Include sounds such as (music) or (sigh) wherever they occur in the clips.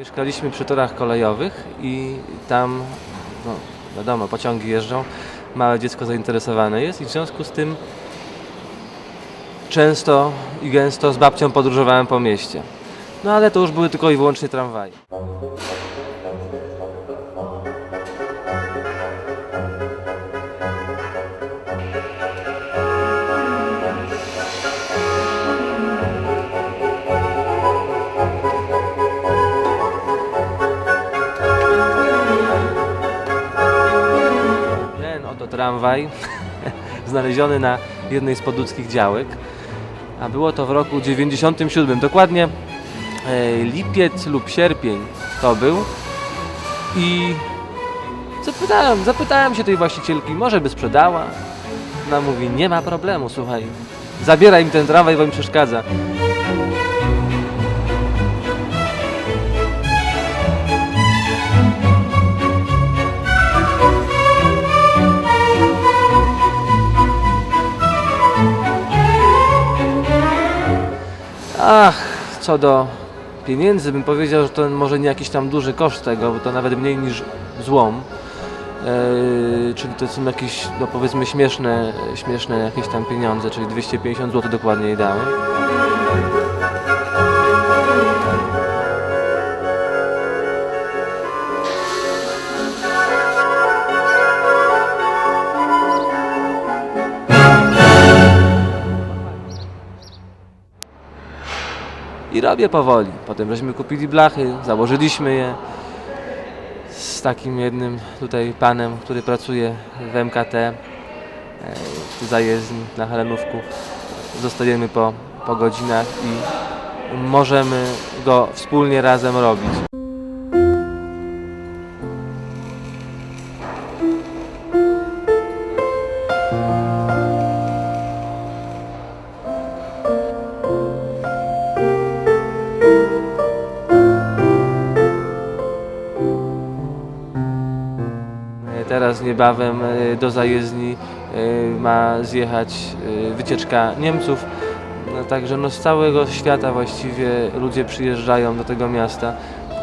Mieszkaliśmy przy torach kolejowych i tam, no wiadomo, pociągi jeżdżą, małe dziecko zainteresowane jest i w związku z tym często i gęsto z babcią podróżowałem po mieście. No ale to już były tylko i wyłącznie tramwaje. Tramwaj, (laughs) znaleziony na jednej z podłódzkich działek, a było to w roku 97, dokładnie e, lipiec lub sierpień to był i zapytałem, zapytałem się tej właścicielki, może by sprzedała. Ona mówi, nie ma problemu, słuchaj, zabieraj mi ten tramwaj, bo mi przeszkadza. Ach, co do pieniędzy, bym powiedział, że to może nie jakiś tam duży koszt tego, bo to nawet mniej niż złom. Eee, czyli to są jakieś, no powiedzmy, śmieszne, śmieszne jakieś tam pieniądze, czyli 250 zł dokładnie jej dałem. I robię powoli. Potem żeśmy kupili blachy, założyliśmy je z takim jednym tutaj panem, który pracuje w MKT e, w zajezdni na Helenówku. Zostajemy po, po godzinach i możemy go wspólnie razem robić. Teraz niebawem e, do zajezdni e, ma zjechać e, wycieczka Niemców. No, także no, z całego świata właściwie ludzie przyjeżdżają do tego miasta.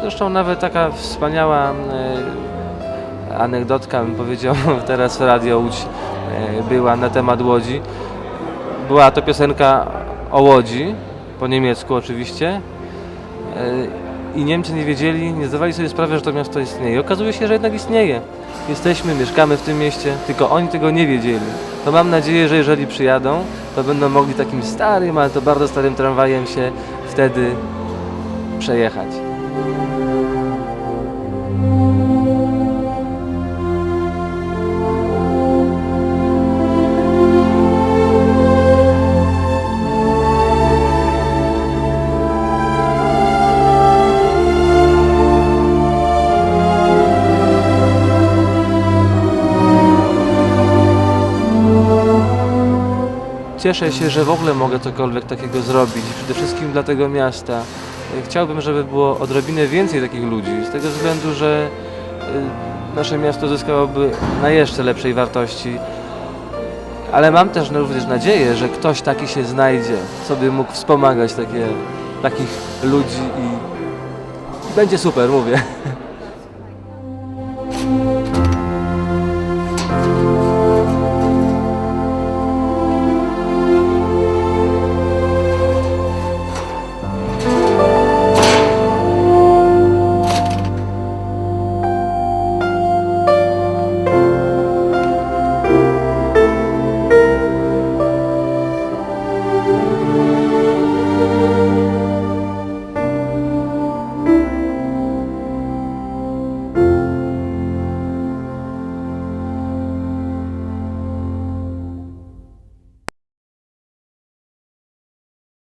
Zresztą nawet taka wspaniała anegdotka, bym powiedział, (laughs) teraz Radio Łódź była na temat Łodzi. Była to piosenka o Łodzi, po niemiecku oczywiście. I Niemcy nie wiedzieli, nie zdawali sobie sprawy, że to miasto istnieje. Okazuje się, że jednak istnieje. Jesteśmy, mieszkamy w tym mieście, tylko oni tego nie wiedzieli. To mam nadzieję, że jeżeli przyjadą, to będą mogli takim starym, ale to bardzo starym tramwajem się wtedy przejechać. Cieszę się, że w ogóle mogę cokolwiek takiego zrobić, przede wszystkim dla tego miasta. Chciałbym, żeby było odrobinę więcej takich ludzi, z tego względu, że e, nasze miasto zyskałoby na jeszcze lepszej wartości. Ale mam też również nadzieję, że ktoś taki się znajdzie, co by mógł wspomagać takie, takich ludzi i będzie super, mówię. (laughs)